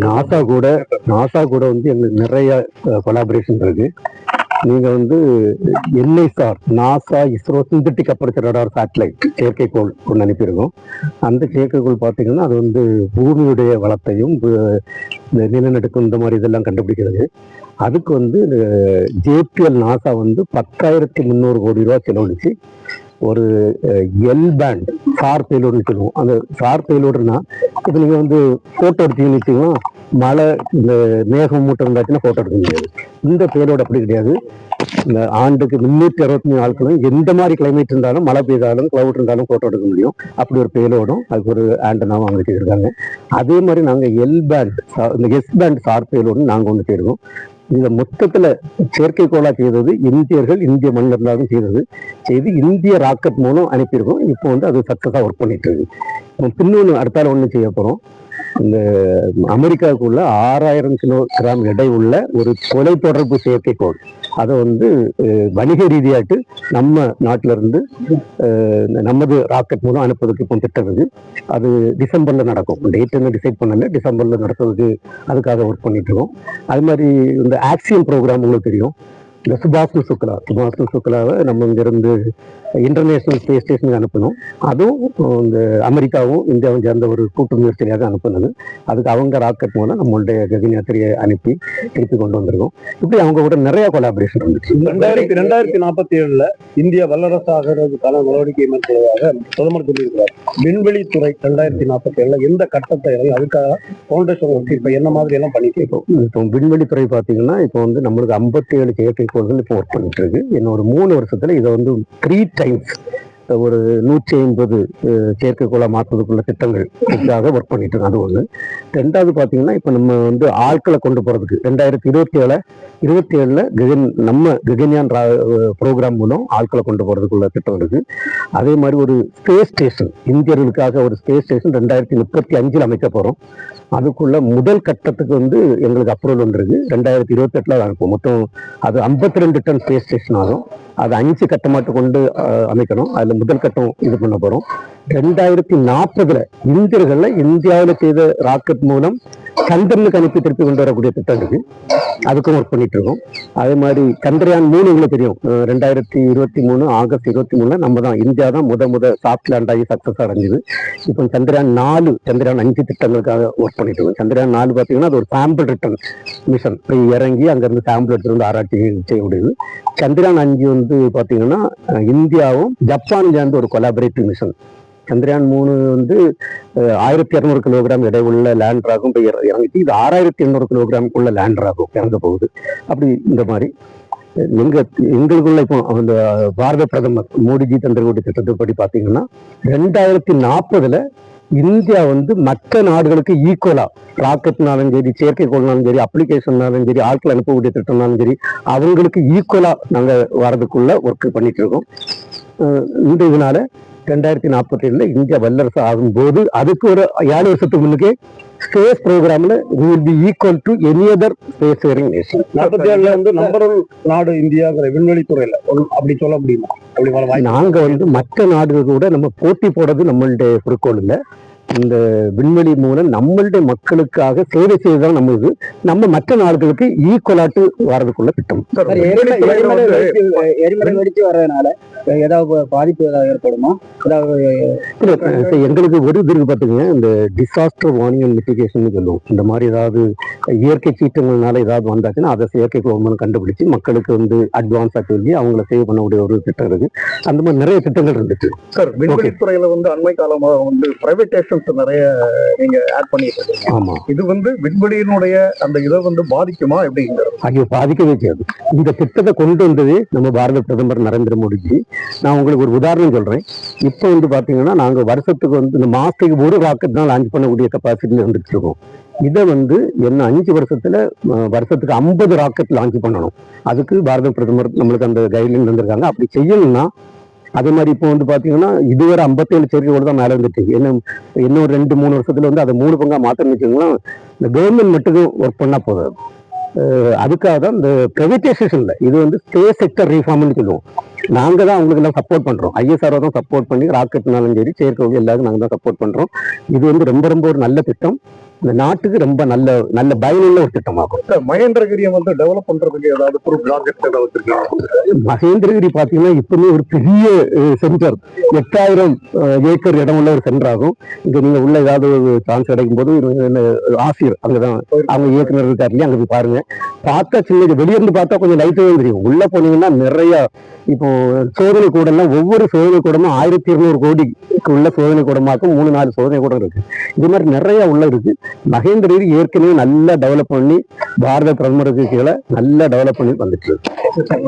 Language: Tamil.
நாசா கூட நாசா கூட வந்து எங்களுக்கு நிறைய கொலாபரேஷன் இருக்கு. நீங்க வந்து NISAR NASA ISRO synthetic aperture radar satellite செயற்கைக்கோள் ஒன்று அனுப்பியிருக்கோம். அந்த செயற்கைக்கோள் பார்த்தீங்கன்னா அது வந்து பூமியுடைய வளத்தையும் இந்த நிலநடுக்கம் இந்த மாதிரி இதெல்லாம் கண்டுபிடிக்கிறது. அதுக்கு வந்து ஜேபிஎல் நாசா வந்து பத்தாயிரத்தி முந்நூறு கோடி ரூபா செலவழிச்சு ஒரு எல் பேண்ட் சார் பேலோடுன்னு சொல்லுவோம். அந்த சார் பேலோடுனா இப்போ நீங்கள் வந்து ஃபோட்டோ எடுத்தீங்கன்னு வச்சுக்கோங்க மழை இந்த மேகம் மூட்டம் இருந்தாச்சுன்னா ஃபோட்டோ எடுக்க முடியாது. இந்த பேரோடு அப்படி கிடையாது. இந்த ஆண்டுக்கு முந்நூற்றி அறுபத்தி மூணு நாட்களும் எந்த மாதிரி கிளைமேட் இருந்தாலும் மழை பெய்தாலும் கிளவுட் இருந்தாலும் ஃபோட்டோ எடுக்க முடியும். அப்படி ஒரு பேலோடும் அதுக்கு ஒரு ஆண்டனாவும் அவங்க வச்சுருக்காங்க. அதே மாதிரி நாங்கள் எல் பேண்ட் இந்த எஸ் பேண்ட் சார் பேலோடு நாங்கள் ஒன்று போயிருக்கோம் இதை மொத்தத்தில் செயற்கைக்கோளாக செய்தது இந்தியர்கள் இந்திய மண்ணில் இருந்தாலும் செய்தது. செய்து இந்திய ராக்கெட் மூலம் அனுப்பியிருக்கோம். இப்போ வந்து அது சக்ஸஸாக ஒர்க் பண்ணிட்டு இருக்கு. இன்னொன்று அடுத்தால ஒன்று செய்ய போகிறோம் இந்த அமெரிக்காவுக்குள்ள ஆறாயிரம் கிலோ கிராம் எடை உள்ள ஒரு தொலைத்தொடர்பு செயற்கைக்கோள் அதை வந்து வணிக ரீதியாட்டு நம்ம நாட்டில இருந்து இந்த நமது ராக்கெட் மூலம் அனுப்புவதற்கு இப்போ திட்டம் இருக்கு அது டிசம்பர்ல நடக்கும். டேட் என்ன டிசைட் பண்ணல டிசம்பர்ல நடத்துறதுக்கு அதுக்காக ஒர்க் பண்ணிட்டு இருக்கோம். அது மாதிரி இந்த ஆக்சியம் ப்ரோக்ராம் உங்களுக்கு தெரியும். இந்த சுபாஷ்னு சுக்லா சுபாஷ்னு சுக்லாவை நம்ம இங்கிருந்து இன்டர்நேஷனல் ஸ்பேஸ் ஸ்டேஷனுக்கு அனுப்பணும். அதுவும் இந்த அமெரிக்காவும் இந்தியாவும் சேர்ந்த ஒரு கூட்டு முயற்சியாக அனுப்புனது. அதுக்கு அவங்க ராக்கெட் மூலம் நம்மளுடைய ககன்யாத்திரியை அனுப்பி திருப்பி கொண்டு வந்திருக்கோம். இப்படி அவங்க கூட நிறைய கொலாபரேஷன் இருந்துச்சு ரெண்டாயிரத்தி ரெண்டாயிரத்தி நாற்பத்தி ஏழுல இந்தியா வல்லரசு ஆகிறதுக்கான நடவடிக்கை மேற்கொள்வதாக பிரதமர் சொல்லியிருக்கிறார். விண்வெளித்துறை ரெண்டாயிரத்தி நாற்பத்தி ஏழுல எந்த கட்டத்தை அதுக்காக ஃபவுண்டேஷன் ஒர்க் இப்ப என்ன மாதிரி எல்லாம் பண்ணிட்டு இப்போ இப்போ விண்வெளித்துறை பார்த்தீங்கன்னா இப்போ வந்து நம்மளுக்கு ஐம்பத்தி ஏழு செயற்கைக்கோள்கள் இப்போ ஒர்க் பண்ணிட்டு இருக்கு. இன்னும் ஒரு மூணு வருஷத்துல இதை வந்து த்ரீ டைம்ஸ் ஒரு நூற்றி ஐம்பது செயற்கைக்கோளா மாற்றுவதுக்குள்ள திட்டங்கள் இதுக்காக ஒர்க் பண்ணிட்டு இருக்கோம் அது ஒன்று ரெண்டாவது பார்த்தீங்கன்னா இப்போ நம்ம வந்து ஆட்களை கொண்டு போகிறதுக்கு ரெண்டாயிரத்தி இருபத்தி ஏழு இருபத்தி ஏழுல ககன் நம்ம ககன்யான் ப்ரோக்ராம் மூலம் ஆட்களை கொண்டு போகிறதுக்குள்ள திட்டம் இருக்குது அதே மாதிரி ஒரு ஸ்பேஸ் ஸ்டேஷன் இந்தியர்களுக்காக ஒரு ஸ்பேஸ் ஸ்டேஷன் ரெண்டாயிரத்தி முப்பத்தி அஞ்சில் அமைக்க போகிறோம் அதுக்குள்ள முதல் கட்டத்துக்கு வந்து எங்களுக்கு அப்ரூவல் வந்துருக்கு ரெண்டாயிரத்தி இருபத்தெட்டில் எட்டுல அனுப்புவோம். மொத்தம் அது ஐம்பத்தி ரெண்டு டன் ஸ்பேஸ் ஸ்டேஷன் ஆகும். அது அஞ்சு கட்டமாட்டு கொண்டு அமைக்கணும். அதில் முதல் கட்டம் இது பண்ண போறோம். ரெண்டாயிரத்தி நாற்பதுல இந்தியர்கள் இந்தியாவில் செய்த ராக்கெட் மூலம் சந்திரனுக்கு அனுப்பி திருப்பி கொண்டு வரக்கூடிய திட்டம் இருக்கு அதுக்கும் ஒர்க் பண்ணிட்டு இருக்கோம் அதே மாதிரி சந்திரயான் மூணு உங்களுக்கு தெரியும். ரெண்டாயிரத்தி இருபத்தி மூணு ஆகஸ்ட் இருபத்தி மூணுல நம்ம தான் இந்தியா தான் முத முத சாஃப்ட் லேண்ட் ஆகி சக்சஸ் அடைஞ்சது. இப்போ சந்திரயான் நாலு சந்திரயான் அஞ்சு திட்டங்களுக்காக ஒர்க் பண்ணிட்டு இருக்கோம் சந்திரயான் நாலு பார்த்தீங்கன்னா அது ஒரு சாம்பிள் ரிட்டர்ன் மிஷன் போய் இறங்கி அங்கேருந்து சாம்பிள் எடுத்துட்டு வந்து ஆராய்ச்சி செய்ய முடியுது. சந்திரயான் அஞ்சு வந்து பார்த்தீங்கன்னா இந்தியாவும் ஜப்பான் சேர்ந்து ஒரு கொலாபரேட்டிவ் மிஷன் சந்திரயான் மூணு வந்து ஆயிரத்தி இரநூறு கிலோகிராம் எடை உள்ள லேண்டராகும் போய் இறங்கிட்டு இது ஆறாயிரத்தி எண்ணூறு கிலோகிராம் உள்ள லேண்டராகும் இறங்க போகுது. அப்படி இந்த மாதிரி எங்க எங்களுக்குள்ள இப்போ அந்த பாரத பிரதமர் மோடிஜி தந்திரகோடி திட்டத்தின்படி பார்த்தீங்கன்னா ரெண்டாயிரத்தி நாற்பதுல இந்தியா வந்து மற்ற நாடுகளுக்கு ஈக்குவலா ராக்கெட்னாலும் சரி செயற்கைக்கோள்னாலும் சரி அப்ளிகேஷன்னாலும் சரி ஆட்கள் அனுப்பக்கூடிய திட்டம்னாலும் சரி அவங்களுக்கு ஈக்குவலா நாங்க வரதுக்குள்ள ஒர்க் பண்ணிட்டு இருக்கோம். இந்த இதனால ரெண்டாயிரத்தி நாற்பத்தி ஏழுல இந்தியா வல்லரசு ஆகும்போது அதுக்கு ஒரு ஏழு வருஷத்துக்கு முன்னுக்கே ஸ்பேஸ் ப்ரோக்ராம்ல will be equal to any other space faring nation நாற்பத்தி ஏழுல வந்து நம்பர் ஒன் நாடு இந்தியாங்கிற விண்வெளித்துறையில ஒரு- அப்படி சொல்ல முடியுமா? அப்படி நாங்க வந்து மற்ற நாடுகள் கூட நம்ம போட்டி போடுறது நம்மளுடைய குறிக்கோள் இல்ல. இந்த விண்வெளி மூலம் நம்மளுடைய மக்களுக்காக சேவை செய்வதுதான் நம்மளுக்கு நம்ம மற்ற நாடுகளுக்கு ஈக்குவலாட்டு வரதுக்குள்ள திட்டம். எரிமலை வெடிச்சு வர்றதுனால ஏதாவது பாதிப்பு ஏதாவது ஏற்படுமா? ஏதாவது எங்களுக்கு ஒரு இது பாத்துங்க இந்த டிசாஸ்டர் வார்னிங் அண்ட் மிட்டிகேஷன் சொல்லுவோம். இந்த மாதிரி ஏதாவது இயற்கை சீற்றங்கள்னால ஏதாவது வந்தாச்சுன்னா அதை செயற்கை கவர்மெண்ட் கண்டுபிடிச்சு மக்களுக்கு வந்து அட்வான்ஸா சொல்லி அவங்கள சேவ் பண்ணக்கூடிய ஒரு திட்டம் இருக்கு. அந்த மாதிரி நிறைய திட்டங்கள் இருந்துச்சு. சார் விண்வெளித்துறையில வந்து அண்மை காலமாக வந்து பிரைவேடேஷன்ஸ் நிறைய நீங்க ஆட் பண்ணிட்டு இருக்கீங்க. ஆமா. இது வந்து விண்வெளியினுடைய அந்த இதை வந்து பாதிக்குமா எப்படிங்கிறது? ஆகிய பாதிக்கவே செய்யாது. இந்த திட்டத்தை கொண்டு வந்தது நம்ம பாரத பிரதமர் நரேந்திர மோடிஜி. நான் உங்களுக்கு ஒரு உதாரணம் சொல்றேன். இப்போ வந்து பாத்தீங்கன்னா நாங்க வருஷத்துக்கு வந்து இந்த மாசத்துக்கு ஒரு ராக்கெட் தான் லான்ச் பண்ணக்கூடிய கெப்பாசிட்டில இருந்துட்டு இருக்கோம். இதை வந்து என்ன அஞ்சு வருஷத்துல வருஷத்துக்கு ஐம்பது ராக்கெட் லான்ச் பண்ணணும். அதுக்கு பாரத பிரதமர் நம்மளுக்கு அந்த கைட்லைன் தந்திருக்காங்க. அப்படி செய்யணும்னா அதே மாதிரி இப்போ வந்து பாத்தீங்கன்னா இதுவரை ஐம்பத்தேழு செயற்கைக்கோள் தான் மேல வந்துட்டு இன்னும் இன்னும் ரெண்டு மூணு வருஷத்துல வந்து அதை மூணு பங்கா மாத்தணும்னு வச்சுக்கோங்களேன் இந்த கவர்மெண்ட் மட்டும் ஒர்க் பண்ணா போதாது. அதுக்காக தான் இந்த பிரைவேட்டைசேஷன்ல இது வந்து ஸ்பேஸ் செக்டர் ரீஃபார்ம்னு சொல்லுவோம். நாங்க தான் அவங்களுக்கு எல்லாம் சப்போர்ட் பண்றோம். ஐஎஸ்ஆர்ஓ தான் சப்போர்ட் பண்ணி ராக்கெட்னாலும் சரி செயற்கை எல்லாருக்கும் நாங்க தான் சப்போர்ட் பண்றோம். இது வந்து ரொம்ப ரொம்ப ஒரு நல்ல திட்டம். இந்த நாட்டுக்கு ரொம்ப நல்ல நல்ல பயனுள்ள ஒரு திட்டமாகும். மகேந்திரகிரியை வந்து டெவலப் பண்றதுக்கு ஏதாவது ஒரு ப்ராஜெக்ட் ஏதாவது மகேந்திரகிரி பாத்தீங்கன்னா இப்பவுமே ஒரு பெரிய சென்டர் எட்டாயிரம் ஏக்கர் இடம் உள்ள ஒரு சென்டர் ஆகும். இங்க நீங்க உள்ள ஏதாவது ஒரு சான்ஸ் கிடைக்கும் போது ஆசிரியர் அங்கதான் அவங்க இயக்குனர் இருக்காரு இல்லையா அங்க போய் பாருங்க. பார்த்தா சின்ன வெளிய இருந்து பார்த்தா கொஞ்சம் லைட்டாக தெரியும். உள்ள போனீங்கன்னா நிறைய இப்போ சோதனை கூடம்லாம் ஒவ்வொரு சோதனை கூடமும் ஆயிரத்தி இருநூறு கோடிக்கு உள்ள சோதனை கூடமாக்கும் மூணு நாலு சோதனை கூடம் இருக்கு. இது மாதிரி நிறைய உள்ள இருக்கு. மகேந்திரர் ஏற்கனவே நல்லா டெவலப் பண்ணி பாரத பிரதமருக்கு கீழே நல்லா டெவலப் பண்ணி வந்துட்டு இருக்கு.